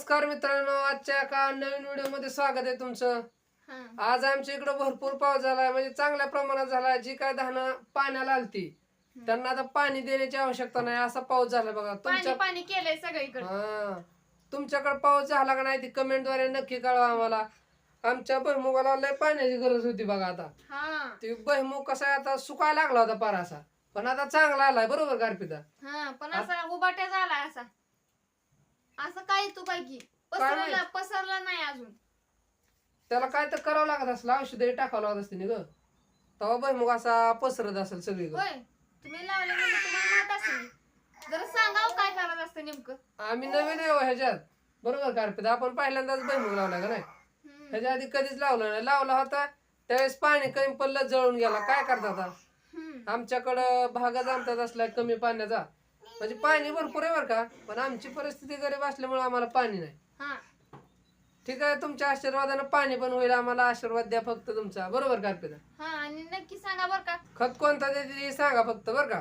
नमस्कार मित्रांनो आजच्या एका नवीन व्हिडिओमध्ये स्वागत आहे तुमचं. हा. आज आमच्या इकडं भरपूर पाऊस झालाय म्हणजे चांगल्या प्रमाणात झालाय. जी काय धानं पाण्याला आलती त्यांना आता पाणी देण्याची आवश्यकता नाही. असा पाऊस झाला बघा. पाणी तुमच्या पाणी केलंय सगळीकडे. हा. तुमच्याकडे पाऊस झाला का नाही ती कमेंटद्वारे नक्की कळवा आम्हाला. आमच्या भैमुगाला लय पाण्याची गरज होती बघा आता. हा. ती भैमुग कसा आता सुकायला लागला होता पार असा. पण आता चांगला आलाय बरोबर गारपिता पण असा उबाट्या झालाय असा. असं काय तू काय की? पसरला माहीत? पसरला नाही अजून. त्याला काय तर करावं लागत असलं औषधही टाकावं लागत असते ग. तेव्हा भैमुग असा पसरत असेल सगळीकडे होय तुम्ही लावले म्हणजे तुम्हाला माहीत असेल. जरा सांगाव काय करायचं असतं नेमकं. आम्ही नवीन येऊ ह्याच्यात. बरोबर कार्पिता आपण पहिल्यांदाच भैमुग लावला का नाही? हम्म. ह्याच्या आधी कधीच लावलं नाही. लावला होता त्यावेळेस पाणी कमी पडलं जळून गेला. काय करतात आता? हम्म. आमच्याकडं भागा जमतात असला कमी पाण्याचा. म्हणजे पाणी भरपूर आहे बरं का? पण आमची परिस्थिती गरीब असल्यामुळे आम्हाला पाणी नाही. हा. ठीक आहे तुमच्या आशीर्वादानं पाणी पण होईल आम्हाला आशीर्वाद द्या फक्त तुमचा. बरोबर कार्पिता हा आणि नक्की सांगा बर का. खत कोणता देते सांगा फक्त बरं का?